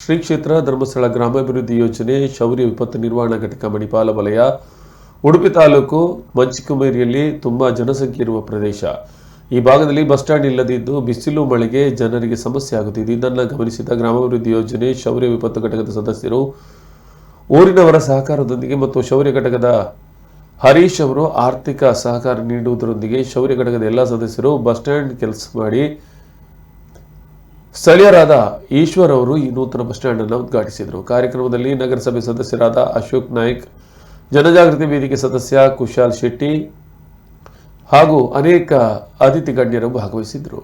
ಶ್ರೀ ಕ್ಷೇತ್ರ ಧರ್ಮಸ್ಥಳ ಗ್ರಾಮಾಭಿವೃದ್ಧಿ ಯೋಜನೆ ಶೌರ್ಯ ವಿಪತ್ತು ನಿರ್ವಹಣಾ ಘಟಕ ಮಣಿಪಾಲ ವಲಯ, ಉಡುಪಿ ತಾಲೂಕು ಮಂಚಿಕುಮೇರಿಯಲ್ಲಿ ತುಂಬ ಜನಸಂಖ್ಯೆ ಇರುವ ಪ್ರದೇಶ. ಈ ಭಾಗದಲ್ಲಿ ಬಸ್ ಸ್ಟ್ಯಾಂಡ್ ಇಲ್ಲದಿದ್ದು ಬಿಸಿಲು ಮಳೆಗೆ ಜನರಿಗೆ ಸಮಸ್ಯೆ ಆಗುತ್ತಿದೆ. ಇದನ್ನು ಗಮನಿಸಿದ ಗ್ರಾಮಾಭಿವೃದ್ಧಿ ಯೋಜನೆ ಶೌರ್ಯ ವಿಪತ್ತು ಘಟಕದ ಸದಸ್ಯರು, ಊರಿನವರ ಸಹಕಾರದೊಂದಿಗೆ ಮತ್ತು ಶೌರ್ಯ ಘಟಕದ ಹರೀಶ್ ಅವರು ಆರ್ಥಿಕ ಸಹಕಾರ ನೀಡುವುದರೊಂದಿಗೆ ಶೌರ್ಯ ಘಟಕದ ಎಲ್ಲ ಸದಸ್ಯರು ಬಸ್ ಸ್ಟ್ಯಾಂಡ್ ಕೆಲಸ ಮಾಡಿ ಸ್ಥಳೀಯರಾದ ಈಶ್ವರ್ ಅವರು ಈ ನೂತನ ಬಸ್ ಸ್ಟ್ಯಾಂಡ್ ಅನ್ನು ಉದ್ಘಾಟಿಸಿದರು. ಕಾರ್ಯಕ್ರಮದಲ್ಲಿ ನಗರಸಭೆ ಸದಸ್ಯರಾದ ಅಶೋಕ್ ನಾಯ್ಕ್, ಜನಜಾಗೃತಿ ವೇದಿಕೆ ಸದಸ್ಯ ಕುಶಾಲ್ ಶೆಟ್ಟಿ ಹಾಗೂ ಅನೇಕ ಅತಿಥಿ ಗಣ್ಯರು ಭಾಗವಹಿಸಿದರು